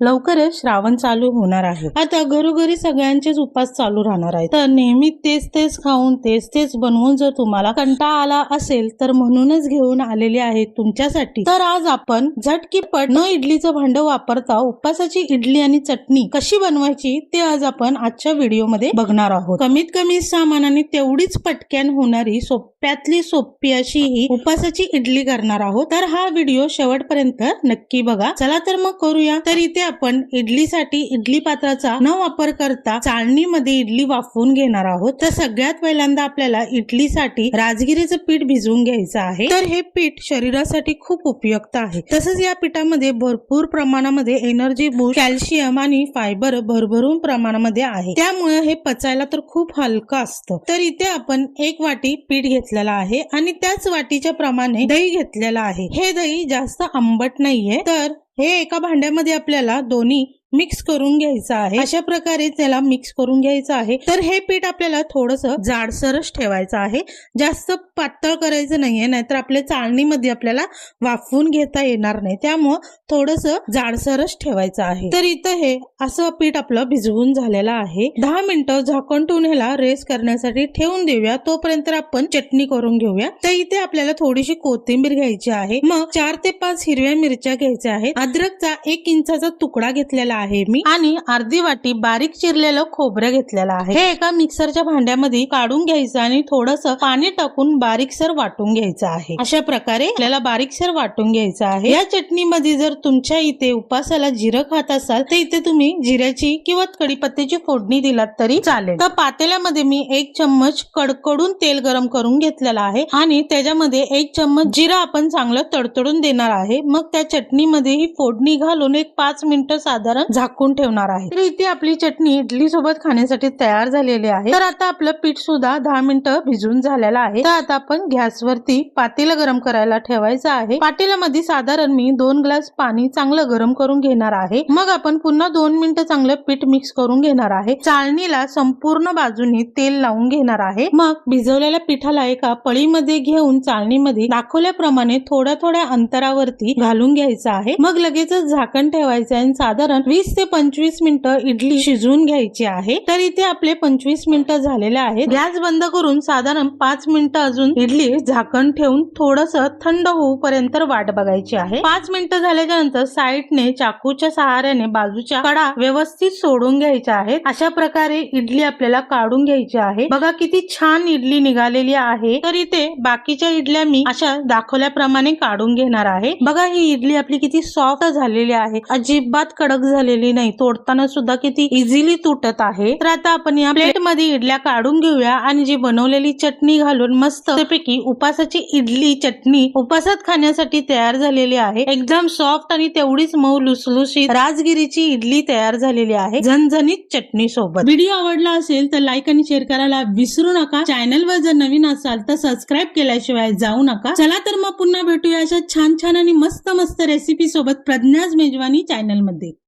लवकरच श्रावण चालू होणार आहे. आता घरोघरी सगळ्यांचेच उपास चालू राहणार आहेत. तर नेहमी तेच तेच खाऊन तेच तेच बनवून जर तुम्हाला कंटाळा आला असेल तर म्हणूनच घेऊन आलेले आहे तुमच्यासाठी. तर आज आपण झटकीपट न इडलीचं भांड वापरता उपासाची इडली आणि चटणी कशी बनवायची ते आज आपण आजच्या व्हिडिओमध्ये बघणार आहोत. कमीत कमी सामानाने तेवढीच पटक्यान होणारी सोप्यातली सोपी अशी ही उपासाची इडली करणार आहोत. तर हा व्हिडिओ शेवटपर्यंत नक्की बघा. चला तर मग करूया. तर इथे आपण इडलीसाठी इडली पात्राचा न वापर करता चाळणीमध्ये इडली वाफवून घेणार आहोत. तर सगळ्यात पहिल्यांदा आपल्याला इडलीसाठी राजगिरीचं पीठ भिजवून घ्यायचं आहे. तर हे पीठ शरीरासाठी खूप उपयुक्त आहे. तसंच या पिठामध्ये भरपूर प्रमाणामध्ये एनर्जी बूस्ट कॅल्शियम आणि फायबर भरभरून प्रमाणामध्ये आहे. त्यामुळे हे पचायला तर खूप हलकं असतं. तर इथे आपण एक वाटी पीठ घेतलेला आहे आणि त्याच वाटीच्या प्रमाणे दही घेतलेला आहे. हे दही जास्त आंबट नाहीये. तर हे एका भांड्यामध्ये आपल्याला दोन्ही मिक्स करून घ्यायचं आहे. अशा प्रकारे त्याला मिक्स करून घ्यायचं आहे. तर हे पीठ आपल्याला थोडस जाडसरच ठेवायचं आहे. जास्त पातळ करायचं नाहीये नाहीतर आपल्या चाळणीमध्ये आपल्याला वाफवून घेता येणार नाही. त्यामुळं थोडस जाडसरच ठेवायचं आहे. तर इथं हे असं पीठ आपलं भिजवून झालेलं आहे. दहा मिनिटं झाकण ठेवून ह्याला रेस करण्यासाठी ठेवून देऊया. तोपर्यंत आपण चटणी करून घेऊया. तर इथे आपल्याला थोडीशी कोथिंबीर घ्यायची आहे. मग चार ते पाच हिरव्या मिरच्या घ्यायच्या आहेत. अद्रकचा एक इंचाचा तुकडा घेतलेला आहे मी. आणि अर्धी वाटी बारीक चिरलेलं खोबरं घेतलेलं आहे. हे एका मिक्सरच्या भांड्यामध्ये काढून घ्यायचं आणि थोडस पाणी टाकून बारीकसर वाटून घ्यायचं आहे. अशा प्रकारे आपल्याला बारीकसर वाटून घ्यायचं आहे. या चटणीमध्ये जर तुमच्या इथे उपासाला जिरं खात असाल तर इथे तुम्ही जिऱ्याची किंवा कडीपत्त्याची फोडणी दिलात तरी चालेल. तर पातेल्यामध्ये मी एक चम्मच कडकडून तेल गरम करून घेतलेलं आहे आणि त्याच्यामध्ये एक चम्मच जिरा आपण चांगलं तडतडून देणार आहे. मग त्या चटणीमध्ये ही फोडणी घालून एक पाच मिनिटं साधारण झाकून ठेवणार आहे. तर इथे आपली चटणी इडली सोबत खाण्यासाठी तयार झालेली आहे. तर आता आपलं पीठ सुद्धा दहा मिनिटं भिजून झालेलं आहे. तर आता आपण गॅसवरती पातेलं गरम करायला ठेवायचं आहे. पातेल्यामध्ये साधारण मी दोन ग्लास पाणी चांगलं गरम करून घेणार आहे. मग आपण पुन्हा दोन मिनिटं चांगलं पीठ मिक्स करून घेणार आहे. चाळणीला संपूर्ण बाजूनी तेल लावून घेणार आहे. मग भिजवलेल्या पिठाला एका पळीमध्ये घेऊन चाळणीमध्ये दाखवल्याप्रमाणे थोड्या थोड्या अंतरावरती घालून घ्यायचं आहे. मग लगेचच झाकण ठेवायचं आहे आणि साधारण वीस ते पंचवीस मिनिटं इडली शिजवून घ्यायची आहे. तर इथे आपले पंचवीस मिनिटं झालेले आहे गॅस बंद करून साधारण पाच मिनिटं अजून इडली झाकण ठेवून थोडस थंड होऊपर्यंत वाट बघायची आहे. पाच मिनिटं झाल्याच्यानंतर साईडने चाकूच्या सहाऱ्याने बाजूच्या कडा व्यवस्थित सोडून घ्यायच्या आहेत. अशा प्रकारे इडली आपल्याला काढून घ्यायची आहे. बघा किती छान इडली निघालेली आहे. तर इथे बाकीच्या इडल्या मी अशा दाखवल्याप्रमाणे काढून घेणार आहे. बघा ही इडली आपली किती सॉफ्ट झालेली आहे. अजिबात कडक झाली झालेली नाही. तोडताना सुद्धा किती इझिली तुटत आहे. तर आता आपण या प्लेटमध्ये इडल्या काढून घेऊया आणि जी बनवलेली चटणी घालून मस्त पैकी उपासाची इडली चटणी उपासात खाण्यासाठी तयार झालेली आहे. एकदम सॉफ्ट आणि तेवढीच मऊ लुसलुशीत राजगिरीची इडली तयार झालेली आहे. झणझणीत चटणी सोबत. व्हिडिओ आवडला असेल तर लाईक आणि शेअर करायला विसरू नका. चॅनल वर जर नवीन असाल तर सबस्क्राईब केल्याशिवाय जाऊ नका. चला तर मग पुन्हा भेटूया अशा छान छान आणि मस्त मस्त रेसिपी सोबत प्रज्ञाज मेजवानी चॅनलमध्ये.